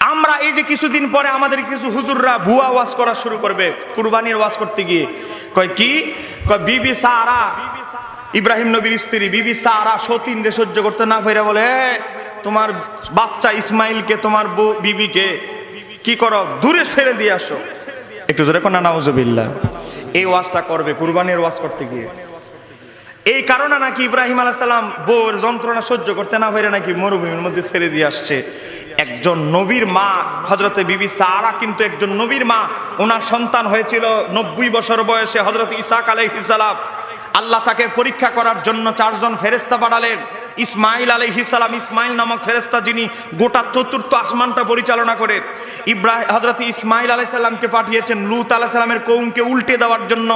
আমরা এই যে কিছুদিন পরে আমাদের কিছু হুজুররা ভুয়া ওয়াজ করা শুরু করবে, কুরবানির ওয়াজ করতে গিয়ে। কয় কি? কয়, বিবি সারা, ইব্রাহিম নবীর স্ত্রী, বিবি সারা সতীন রে সহ্য করতে না ফেরে বলে তোমার বাচ্চা ইসমাইলকে, তোমার বউ বিবিকে কি করো? দূরে ফেলে দিয়ে আসো। একটু জোরে কোনা নাউজুবিল্লাহ। এই ওয়াজটা করবে, কুরবানির ওয়াজ করতে গিয়ে। এই কারণে নাকি ইব্রাহিম আলাইসাল্লাম বোর যন্ত্রণা সহ্য করতে না পেরে নাকি মরুভূমির মধ্যে ছেড়ে দিয়ে আসছে। একজন নবীর মা হজরতে বিবি সারা কিন্তু একজন নবীর মা, ওনার সন্তান হয়েছিল নব্বই বছর বয়সে হজরত ইসাক আলাইহিসালাম আল্লাহ তাকে পরীক্ষা করার জন্য চারজন ফেরেস্তা পাঠালেন। ইসমাইল আলাইহিসালাম ইসমাইল নামক ফেরেস্তা যিনি গোটা চতুর্থ আসমানটা পরিচালনা করে ইব্রাহিম হজরত ইসমাইল আলাইসাল্লামকে পাঠিয়েছেন, লুত আলাইসাল্লামের কৌমকে উল্টে দেওয়ার জন্য।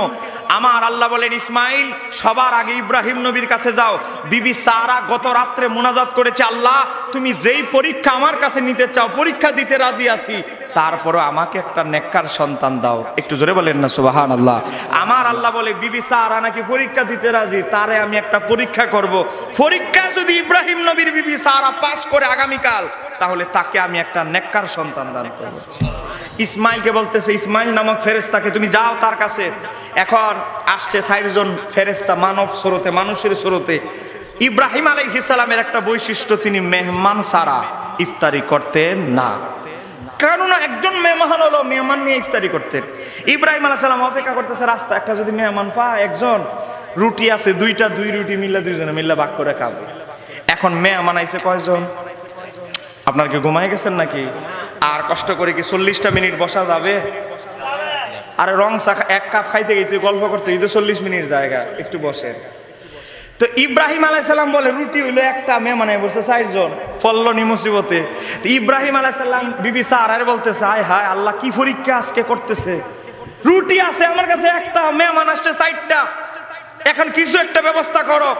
আমার আল্লাহ বলেন, ইসমাইল, সবার আগে ইব্রাহিম নবীর কাছে যাও। বিবি সারা গত রাত্রে মোনাজাত করেছে, আল্লাহ, তুমি যেই পরীক্ষা আমার কাছে নিতে চাও, পরীক্ষা দিতে রাজি আছি। তারপরও আমাকে একটা নেককার সন্তান দাও। একটু জোরে বলেন না সুবাহান আল্লাহ আমার আল্লাহ বলে, বিবি সারা নাকি পরীক্ষা দিতে রাজি? তারে আমি একটা পরীক্ষা করব। পরীক্ষা যদি ইব্রাহিম নবীর বিবি সারা পাস করে আগামীকাল, তাহলে তাকে আমি একটা নেককার সন্তান দান করব। ইসমাইলকে বলতেছে, ইসমাইল নামক ফেরেস্তাকে তুমি যাও তার কাছে। এখন আসছে ষাটজন ফেরেস্তা মানব স্রোতে, মানুষের স্রোতে। ইব্রাহিম আলাইহিসালামের একটা বৈশিষ্ট্য, তিনি মেহমান সারা ইফতারি করতেন না। কেননা একজন মেহমান হলো মেহমান নিয়ে ইফতারি করতেন ইব্রাহিম আলাহ সালাম অপেক্ষা করতেছে, রাস্তা একটা যদি মেহমান পা একজন, রুটি আছে, দুইটা, দুই রুটি মিললে দুইজনে মিললে ভাগ করে খাবে। এখন মেহমান আইছে কয়জন? আপনার কি ঘুমাই গেছেন নাকি? আর কষ্ট করে কি চল্লিশটা মিনিট বসা যাবে? আরে রং এক কাপ খাইতে গিয়ে গল্প করতে, এই তো চল্লিশ মিনিট জায়গা, একটু বসে তো ইব্রাহিম আলাইসাল্লাম বলে, রুটি হইল একটা মেহমানে বসে চারজন। ফল্ল নিমসিবতে তো ইব্রাহিম আলাইসাল্লাম বিবি স্যার আর বলতেছে হায় হায়, আল্লাহ কি পরীক্ষা আজকে করতেছে? রুটি আছে আমার কাছে একটা, মেহমান আসছে চারটা। এখন কিছু একটা ব্যবস্থা করো।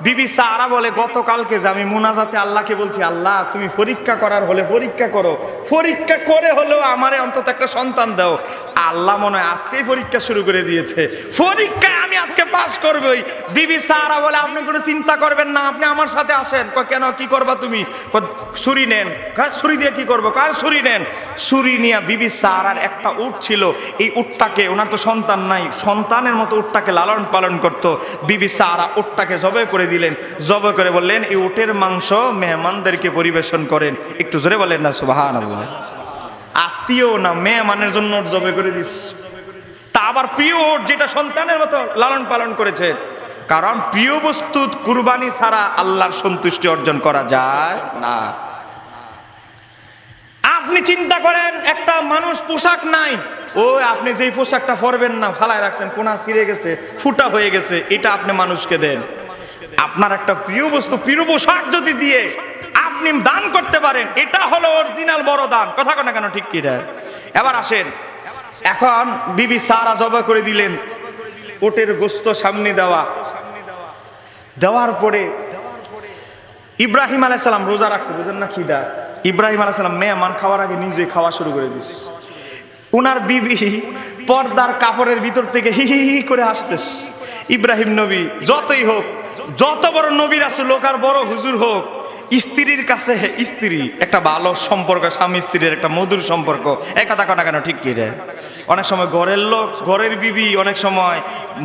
বিবি সারা বলে, গতকালকে যে আমি মুনাজাতে আল্লাহকে বলছি, আল্লাহ, তুমি পরীক্ষা করার হলে পরীক্ষা করো। পরীক্ষা করে হলেও আমারে অন্তত একটা সন্তান দাও। আল্লাহ মনে হয় আজকেই পরীক্ষা শুরু করে দিয়েছে। পরীক্ষায় আমি আজকে পাস করবই। বিবি সারা বলে, আপনি কোনো চিন্তা করবেন না, আপনি আমার সাথে আসেন। কেন, কি করবা তুমি? ছুরি নেন। ছুরি দিয়ে কি করব? কাজ ছুরি নেন। ছুরি নিয়ে বিবি সারার একটা উট ছিল। এই উটটাকে, ওনার তো সন্তান নাই, সন্তানের মতো উটটাকে লালন পালন করত। বিবি সারা উটটাকে জবে করে দিলেন। জবে করে বললেন, এই উটের মাংস মেহমানদেরকে পরিবেশন করেন। একটু জোরে বলেন না সুবাহান আল্লাহ আত্মীয় না মেহমানের জন্য জবে করে দিস। তা আবার প্রিয় ওট যেটা সন্তানের মতো লালন পালন করেছে। কারণ প্রিয় বস্তু কুরবানি ছাড়া আল্লাহর সন্তুষ্টি অর্জন করা যায় না। আপনি চিন্তা করেন, একটা মানুষ পোশাক নাই। ও, আপনি যেই পোশাকটা পরবেন না, ফালায় রাখছেন, কোনা ছিঁড়ে গেছে, ফুটা হয়ে গেছে, এটা আপনি মানুষকে দেন। আপনার একটা প্রিয় বস্তু, প্রিয় পোশাক যদি দিয়ে আপনি দান করতে পারেন, এটা হলো অরিজিনাল বড় দান। কথা কেন কেন, ঠিক কি? এবার আসেন। এখন বিবি সারা জবা করে দিলেন, ওটের গোস্ত সামনে দেওয়া। দেওয়ার পরে ইব্রাহিম আলাইসালাম রোজা রাখছে, বুঝেন না খিদা ইব্রাহিম আলাইসালাম মেহমান খাওয়ার আগে নিজে খাওয়া শুরু করে দিস উনার বিবি পর্দার কাপড়ের ভিতর থেকে হি হি হি করে হাসতেস ইব্রাহিম নবী, যতই হোক যত বড় নবীর আছে লোক আর বড় হুজুর হোক, স্ত্রীর কাছে স্ত্রী, একটা ভালো সম্পর্ক, স্বামী স্ত্রীর একটা মধুর সম্পর্ক। এক কথা কটা কেন, ঠিক কি রে? অনেক সময় ঘরের লোক, ঘরের বিবি অনেক সময়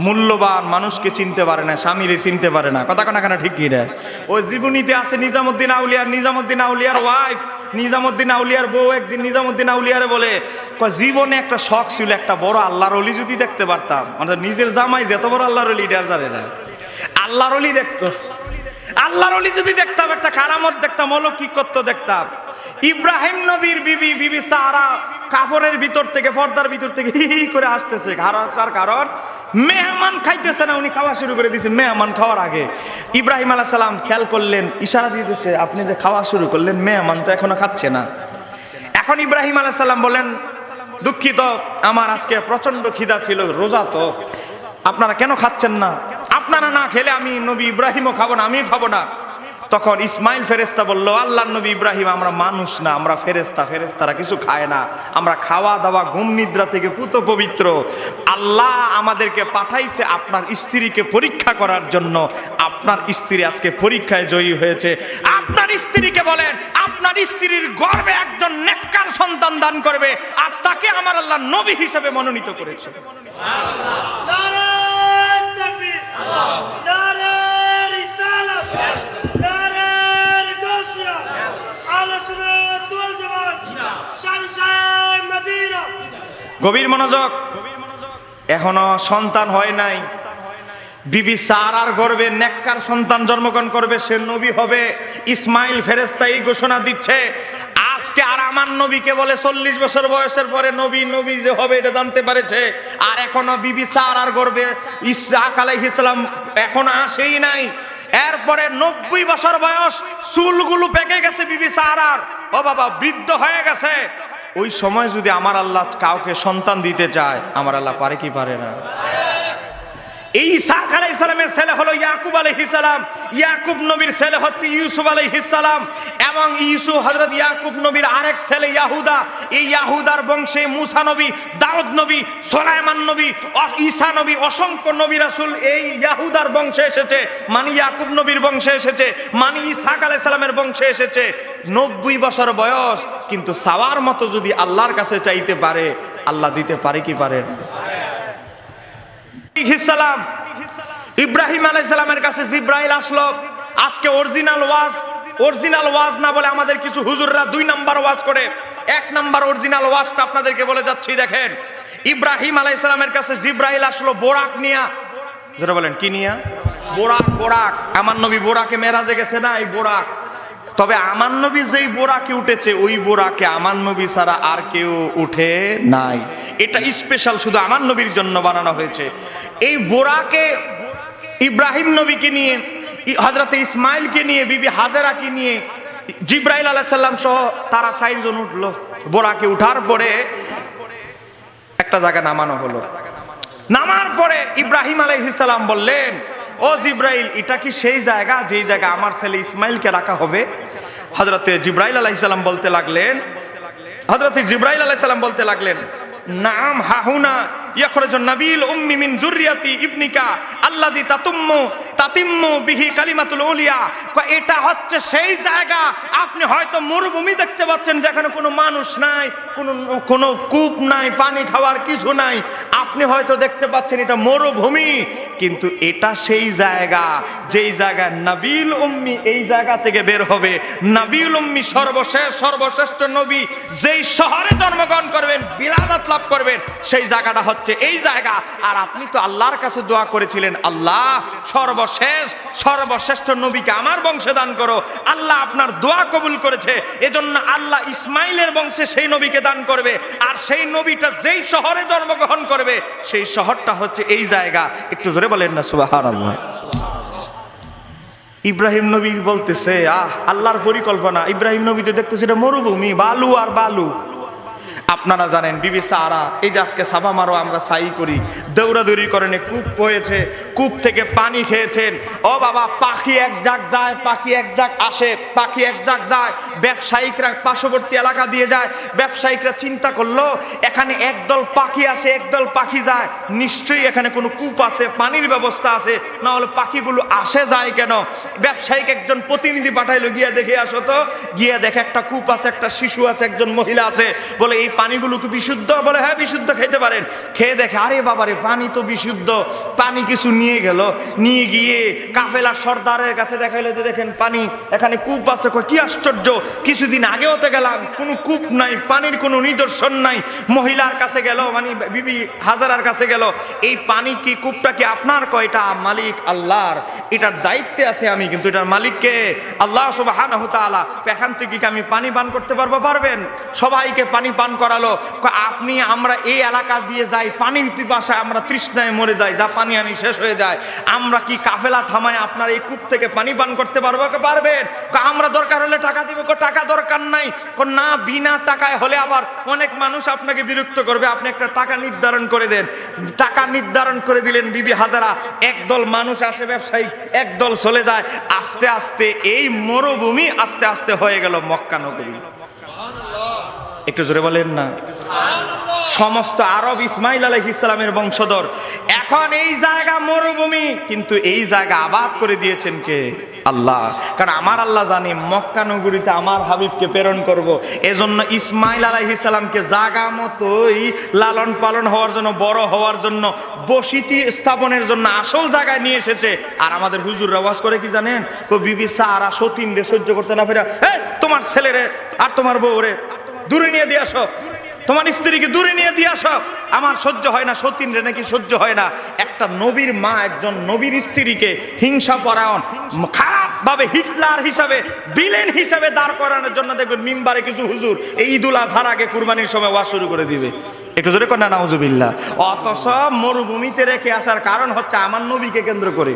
মূল্যবান, মানুষকে চিনতে পারে না, স্বামীরে চিনতে পারে না। কথা কনা কেন, ঠিক কি রে? ওই জীবনীতে আছে নিজামুদ্দিন আউলিয়ার নিজামুদ্দিন আউলিয়ার ওয়াইফ নিজামুদ্দিন আউলিয়ার বউ একদিন নিজামুদ্দিন আউলিয়ারে বলে জীবনে একটা শখ ছিল, একটা বড় আল্লাহর অলি যদি দেখতে পারতাম। আমাদের নিজের জামাই যেত বড় আল্লাহর অলি এটা জানে না। আল্লাহর অলি দেখতো। আল্লাহর অলি যদি দেখতাম, একটা কারামত দেখতাম, অলৌকিক অলৌকিকত্ব দেখতাম। ইব্রাহিম নবীর বিবি বিবি সারা কাপড়ের ভিতর থেকে, পর্দার ভিতর থেকে করে আসতেছে। আর কারণ, মেহমান খাইতেছে না, উনি খাওয়া শুরু করে দিয়েছে মেহমান খাওয়ার আগে। ইব্রাহিম আলাহ সালাম খেয়াল করলেন, ইশারা দিতেছে, আপনি যে খাওয়া শুরু করলেন, মেহমান তো এখনও খাচ্ছে না। এখন ইব্রাহিম আলাহ সাল্লাম বলেন, দুঃখিত, আমার আজকে প্রচণ্ড খিদা ছিল, রোজা তো। আপনারা কেন খাচ্ছেন না? আপনারা না খেলে আমি নবী ইব্রাহিমও খাব না, আমিও খাব না। তখন ইসমাইল ফেরেস্তা বলল আল্লাহ নবী ইব্রাহিম, আমরা মানুষ না, আমরা ফেরেস্তা ফেরেস্তারা কিছু খায় না। আমরা খাওয়া দাওয়া ঘুম নিদ্রা থেকে পুত পবিত্র। আল্লাহ আমাদেরকে পাঠাইছে আপনার স্ত্রীকে পরীক্ষা করার জন্য। আপনার স্ত্রী আজকে পরীক্ষায় জয়ী হয়েছে। আপনার স্ত্রীকে বলেন, আপনার স্ত্রীর গর্বে একজন নেককার সন্তান দান করবে, আর তাকে আমার আল্লাহ নবী হিসেবে মনোনীত করেছে। গভীর মনোযোগ। এখনও সন্তান হয় নাই। বিবি সারার গর্বে নেককার সন্তান জন্মগ্রহণ করবে, সে নবী হবে। ইসমাইল ফেরেস্তা এই ঘোষণা দিচ্ছে আজকে আর আমার নবীকে বলে চল্লিশ বছর বয়সের পরে নবী নবী যে হবে এটা জানতে পারেছে। আর এখনও বিবি সারার গর্বে ইসহাক আলাইহিস ইসলাম এখনও আসেই নাই। এরপরে নব্বই বছর বয়স চুলগুলো পেকে গেছে বিবি সারার ও বাবা, বৃদ্ধ হয়ে গেছে। ওই সময় যদি আমার আল্লাহ কাউকে সন্তান দিতে চায়, আমার আল্লাহ পারে কি পারে না? এই ইসাক আলাইহিস সালামের ছেলে হলো ইয়াকুব আলাইহিস সালাম। ইয়াকুব নবীর ছেলে হচ্ছে ইউসুফ আলাইহিস এবং ইউসুফ হযরত ইয়াকুব নবীর আরেক ছেলে ইয়াহুদা। এই ইয়াহুদার বংশে মুসা নবী, দাউদ নবী, সুলাইমান নবী ঈসা নবী, অসংখ্য নবী রাসূল এই ইয়াহুদার বংশে এসেছে। মানে ইয়াকুব নবীর বংশে এসেছে। মানে ইসাক আলাইহিস সালামের বংশে এসেছে। নব্বই বছর বয়স, কিন্তু সাওয়ার মতো যদি আল্লাহর কাছে চাইতে পারে, আল্লাহ দিতে পারে কি পারে সালাম। ইব্রাহিম আলাইসালামের কাছে জিব্রাইল আসলো। আজকে অরিজিনাল ওয়াজ অরিজিনাল ওয়াজ না বলে আমাদের কিছু হুজুররা দুই নাম্বার ওয়াজ করে। এক নাম্বার অরিজিনাল ওয়াজটা আপনাদেরকে বলে যাচ্ছি, দেখেন। ইব্রাহিম আলাইসালামের কাছে জিব্রাইল আসলো বোরাক নিয়া। যেটা বলেন, কি নিয়া? বোরাক বোরাক। আমার নবী বোরাকে মেরাজে গেছে না এই বোরাক? তবে আমার নবী যেই বোরাকে উঠেছে, ওই বোরাকে আমার নবী ছাড়া আর কেউ উঠে নাই। এটা স্পেশাল শুধু আমার নবীর জন্য বানানো হয়েছে। এই বোরাকে ইব্রাহিম নবীকে নিয়ে হজরত ইসমাইলকে নিয়ে, বিবি হাজারাকে নিয়ে জিব্রাইল আলাহ সাল্লাম সহ তারা জন উঠল। বোরাকে উঠার পরে একটা জায়গা নামানো হলো। নামার পরে ইব্রাহিম আলাইহিসাল্লাম বললেন ও জিব্রাইল, এটা কি সেই জায়গা? যেই জায়গা আমার ছেলে ইসমাইলকে রাখা হবে। হজরতে জিব্রাইল আলাইহিসাল্লাম বলতে লাগলেন হজরত জিব্রাইল আলাইহিসাল্লাম বলতে লাগলেন, নাম হাহুনা ইয়াখরাজুন নাবিল উম্মি মিন যুররিয়াতি ইবনিকা, আল্লাযী তাতুম্মু, তাতিম্মু বিহি কালিমাতুল উলিয়া। এটা হচ্ছে সেই জায়গা, আপনি হয়তো মরুভূমি দেখতে পাচ্ছেন যেখানে কোনো মানুষ নাই, কোনো কোনো কূপ নাই, পানি খাওয়ার কিছু নাই। আপনি হয়তো দেখতে পাচ্ছেন এটা মরুভূমি, কিন্তু এটা সেই জায়গা, যেই জায়গায় নাবিল উম্মি এই জায়গা থেকে বের হবে। নাবিল উম্মি সর্বশেষ, সর্বশ্রেষ্ঠ নবী যেই শহরে জন্মগ্রহণ করবেন, বিলাদাত লাভ করবেন, সেই জায়গাটা হচ্ছে এই জায়গা। আর আপনি তো আল্লাহর কাছে দোয়া করেছিলেন, আল্লাহ, সর্বশেষ, সর্বশ্রেষ্ঠ নবীকে আমার বংশে দান করো। আল্লাহ আপনার দোয়া কবুল করেছে, এজন্য আল্লাহ ইসমাইলের বংশে সেই নবীকে দান করবে। আর সেই নবীটা যেই শহরে জন্মগ্রহণ করবে সেই শহরটা হচ্ছে এই জায়গা। একটু জোরে বলেন না সুবাহার আল্লাহ ইব্রাহিম নবী বলতেছে, আহ, আল্লাহর পরিকল্পনা। ইব্রাহিম নবী তো দেখতেছে এটা মরুভূমি, বালু আর বালু। আপনারা জানেন, বিবি সারা, এই যে আজকে সাবা মারো, আমরা সাই করি। দৌড়াদৌড়ি করেন কূপ হয়েছে কূপ থেকে পানি খেয়েছেন। ও বাবা, পাখি এক জাগ যায়, পাখি এক জাগ আসে, পাখি এক জাগ যায়। ব্যবসায়িকরা পার্শ্ববর্তী এলাকা দিয়ে যায়, ব্যবসায়িকরা চিন্তা করল, এখানে একদল পাখি আসে, একদল পাখি যায়। নিশ্চয়ই এখানে কোনো কূপ আছে, পানির ব্যবস্থা আছে, না হলে পাখিগুলো আসে যায় কেন? ব্যবসায়িক একজন প্রতিনিধি পাঠাইলো, গিয়া দেখে আসো তো। গিয়া দেখে একটা কূপ আছে, একটা শিশু আছে, একজন মহিলা আছে। বলে, এই পানিগুলো কি বিশুদ্ধ, বলে হ্যাঁ বিশুদ্ধ খেতে পারেন। খেয়ে দেখে, আরে বাবারে পানি তো বিশুদ্ধ। পানি কিছু নিয়ে গেল। নিয়ে গিয়ে কাফেলা সর্দারের কাছে দেখাইলো যে, দেখেন, পানি এখানে কূপ আছে। কি আশ্চর্য! কিছুদিন আগেও তো গেলাম। কোনো কূপ নাই, পানির কোনো নিদর্শন নাই। মহিলার কাছে গেল মানে বিবি হাজারার কাছে গেল। এই পানি কি, কূপটা কি আপনার কয়টা মালিক আল্লাহর। এটার দায়িত্বে আছে আমি, কিন্তু এটার মালিককে আল্লাহ সব হানা সুবহানাহু তাআলা এখান থেকে কি আমি পানি পান করতে পারব? পারবেন। সবাইকে পানি পান করালো আপনি আমরা এই এলাকা দিয়ে যাই, পানির পিপাসায় আমরা তৃষ্ণায় মরে যাই, যা পানি আনি শেষ হয়ে যায়। আমরা কি কাফেলা থামায় আপনার এই কূপ থেকে পানি পান করতে পারব? পারবেন। আমরা দরকার হলে টাকা দিব। টাকা দরকার নাই। না, বিনা টাকায় হলে আবার অনেক মানুষ আপনাকে বিরক্ত করবে। আপনি একটা টাকা নির্ধারণ করে দেন। টাকা নির্ধারণ করে দিলেন বিবি হাজারা। একদল মানুষ আসে ব্যবসায়ী, একদল চলে যায়। আস্তে আস্তে এই মরুভূমি আস্তে আস্তে হয়ে গেল মক্কা নগরী। একটু জোরে বলেন না। সমস্ত আরব ইসমাইল আলহ ইসলামের বংশধর। এখন এই জায়গা মরুভূমি, কিন্তু এই জায়গা আবাদ করে দিয়েছেন কে? আল্লাহ। কারণ আমার আল্লাহ জানি মক্কা নগরীতে আমার হাবিবকে প্রেরণ করব। এজন্য ইসমাইল আলাহ ইসলামকে জাগা মতোই লালন পালন হওয়ার জন্য, বড় হওয়ার জন্য, বসিতি স্থাপনের জন্য আসল জায়গায় নিয়ে এসেছে। আর আমাদের হুজুর আওয়াজ করে কি জানেন? বিবি সারা সতীন রে সহ্য করতে না ফেরা তোমার ছেলেরে আর তোমার বউ রে দূরে নিয়ে দিয়ে আসো। তোমার স্ত্রীকে দূরে নিয়ে দিয়ে আসো। আমার সহ্য হয় না, সতীন রে নাকি সহ্য হয় না। একটা নবীর মা, একজন নবীর স্ত্রীকে হিংসা পরায়ণ খারাপ ভাবে হিটলার হিসাবে বিলেন হিসাবে দাঁড় করানোর জন্য দেখবেন মিম্বারে কিছু হুজুর এই ঈদুল আজহার আগে কুরবানির সময় ওয়াজ শুরু করে দিবে। একটু জোরে কন্যা নাউজুবিল্লাহ। অথচ মরুভূমিতে রেখে আসার কারণ হচ্ছে আমার নবীকে কেন্দ্র করে।